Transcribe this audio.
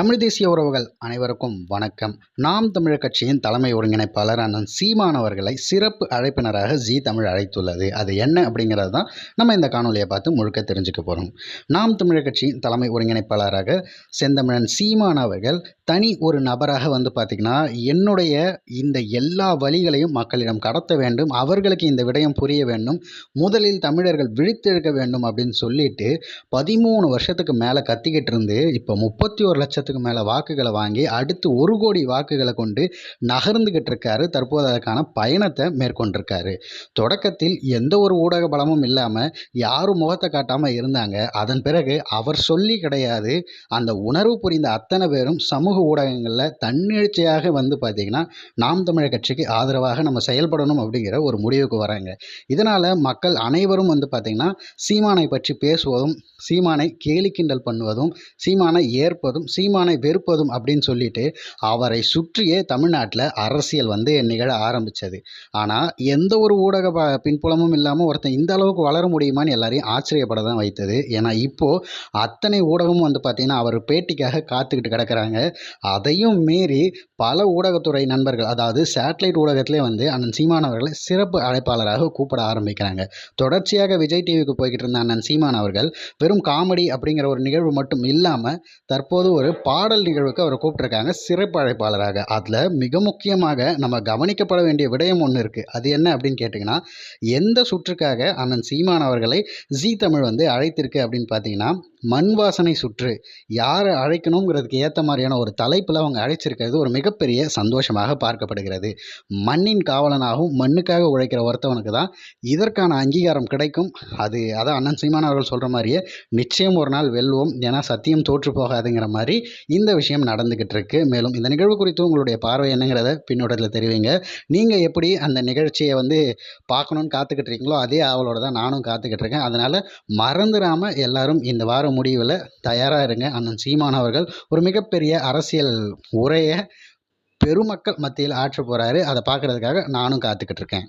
தமிழ் தேசிய உறவுகள் அனைவருக்கும் வணக்கம். நாம் தமிழர் கட்சியின் தலைமை ஒருங்கிணைப்பாளர் அண்ணன் சீமான் அவர்களை சிறப்பு அழைப்பினராக ஜி தமிழ் அழைத்துள்ளது. அது என்ன அப்படிங்கிறது தான் நம்ம இந்த காணொலியை பார்த்து முழுக்க தெரிஞ்சுக்க போகிறோம் நாம் தமிழர் கட்சியின் தலைமை ஒருங்கிணைப்பாளராக செந்தமிழன் சீமான் அவர்கள் தனி ஒரு நபராக வந்து பார்த்திங்கன்னா என்னுடைய இந்த எல்லா வழிகளையும் மக்களிடம் கடத்த வேண்டும் அவர்களுக்கு இந்த விடயம் புரிய வேண்டும் முதலில் தமிழர்கள் விழித்தெழுக்க வேண்டும் அப்படின்னு சொல்லிட்டு பதிமூணு வருஷத்துக்கு மேலே கத்திக்கிட்டு இருந்து இப்போ முப்பத்தி ஒரு லட்சத்துக்கு மேலே வாக்குகளை வாங்கி அடுத்து ஒரு கோடி வாக்குகளை கொண்டு நகர்ந்துக்கிட்டு இருக்காரு தற்போது அதற்கான பயணத்தை மேற்கொண்டிருக்காரு. தொடக்கத்தில் எந்த ஒரு ஊடக பலமும் இல்லாமல் யாரும் முகத்தை காட்டாமல் இருந்தாங்க. அதன் பிறகு அவர் சொல்லி கிடையாது. அந்த உணர்வு புரிந்த அத்தனை பேரும் சமூக ஊடகங்களில் தன்னிழ்ச்சியாக வந்து பார்த்திங்கன்னா நாம் தமிழர் கட்சிக்கு ஆதரவாக நம்ம செயல்படணும் அப்படிங்கிற ஒரு முடிவுக்கு வராங்க. இதனால் மக்கள் அனைவரும் வந்து பார்த்திங்கன்னா சீமானை பற்றி பேசுவதும் சீமானை கேலி கிண்டல் பண்ணுவதும் சீமானை ஏற்பதும் சீமானை வெறுப்பதும் அப்படின்னு சொல்லிட்டு அவரை சுற்றியே தமிழ்நாட்டில் அரசியல் வந்து நிகழ ஆரம்பித்தது ஆனால் எந்த ஒரு ஊடக ப பின்புலமும் இல்லாமல் ஒருத்தன் இந்த அளவுக்கு வளர முடியுமான்னு எல்லாரையும் ஆச்சரியப்பட தான் வைத்தது. ஏன்னா இப்போது அத்தனை ஊடகமும் வந்து பார்த்திங்கன்னா அவர் பேட்டிக்காக காத்துக்கிட்டு கிடக்கிறாங்க. அதையும் மீறி பல ஊடகத்துறை நண்பர்கள் அதாவது சேட்டலைட் ஊடகத்திலே வந்து அண்ணன் சீமான் அவர்களை சிறப்பு அழைப்பாளராக கூப்பிட ஆரம்பிக்கிறாங்க. தொடர்ச்சியாக விஜய் டிவிக்கு போய்கிட்டு இருந்த அண்ணன் சீமான் அவர்கள் வெறும் காமெடி அப்படிங்கிற ஒரு நிகழ்வு மட்டும் இல்லாமல் தற்போது ஒரு பாடல் நிகழ்வுக்கு அவரை கூப்பிட்டுருக்காங்க. சிறப்பு அழைப்பாளராக. அதில் மிக முக்கியமாக நம்ம கவனிக்கப்பட வேண்டிய விடயம் ஒன்று இருக்குது அது என்ன அப்படின்னு கேட்டிங்கன்னா எந்த சுற்றுக்காக அண்ணன் சீமான் அவர்களை ஜீ தமிழ் வந்து அழைத்திருக்கு அப்படின்னு பார்த்தீங்கன்னா மண் வாசனை சுற்று. யாரை அழைக்கணுங்கிறதுக்கு ஏற்ற மாதிரியான ஒரு தலைப்பில் அவங்க அழைச்சிருக்கிறது ஒரு மிகப்பெரிய சந்தோஷமாக பார்க்கப்படுகிறது. மண்ணின் காவலனாகவும் மண்ணுக்காக உழைக்கிற ஒருத்தவனுக்கு தான் இதற்கான அங்கீகாரம் கிடைக்கும். அது அதான் அண்ணன் சீமான் அவர்கள் சொல்கிற மாதிரியே நிச்சயம் ஒரு நாள் வெல்வோம். ஏன்னா சத்தியம் தோற்று போகாதுங்கிற மாதிரி இந்த விஷயம் நடந்துக்கிட்டு இருக்கு மேலும் இந்த நிகழ்வு குறித்து உங்களுடைய பார்வை என்னங்கிறத பின்னோட்டத்தில் தெரிவிங்க. நீங்கள் எப்படி அந்த நிகழ்ச்சியை வந்து பார்க்கணுன்னு காத்துக்கிட்டு இருக்கீங்களோ அதே அவளோட தான் நானும் காத்துக்கிட்டு இருக்கேன் அதனால் மறந்துடாமல் எல்லாரும் இந்த வார முடிவில் தயாராக இருங்க. அண்ணன் சீமான் அவர்கள் ஒரு மிகப்பெரிய அரசியல் உரையை பெருமக்கள் மத்தியில் ஆற்ற போகிறாரு அதை பார்க்குறதுக்காக நானும் காத்துக்கிட்டு இருக்கேன்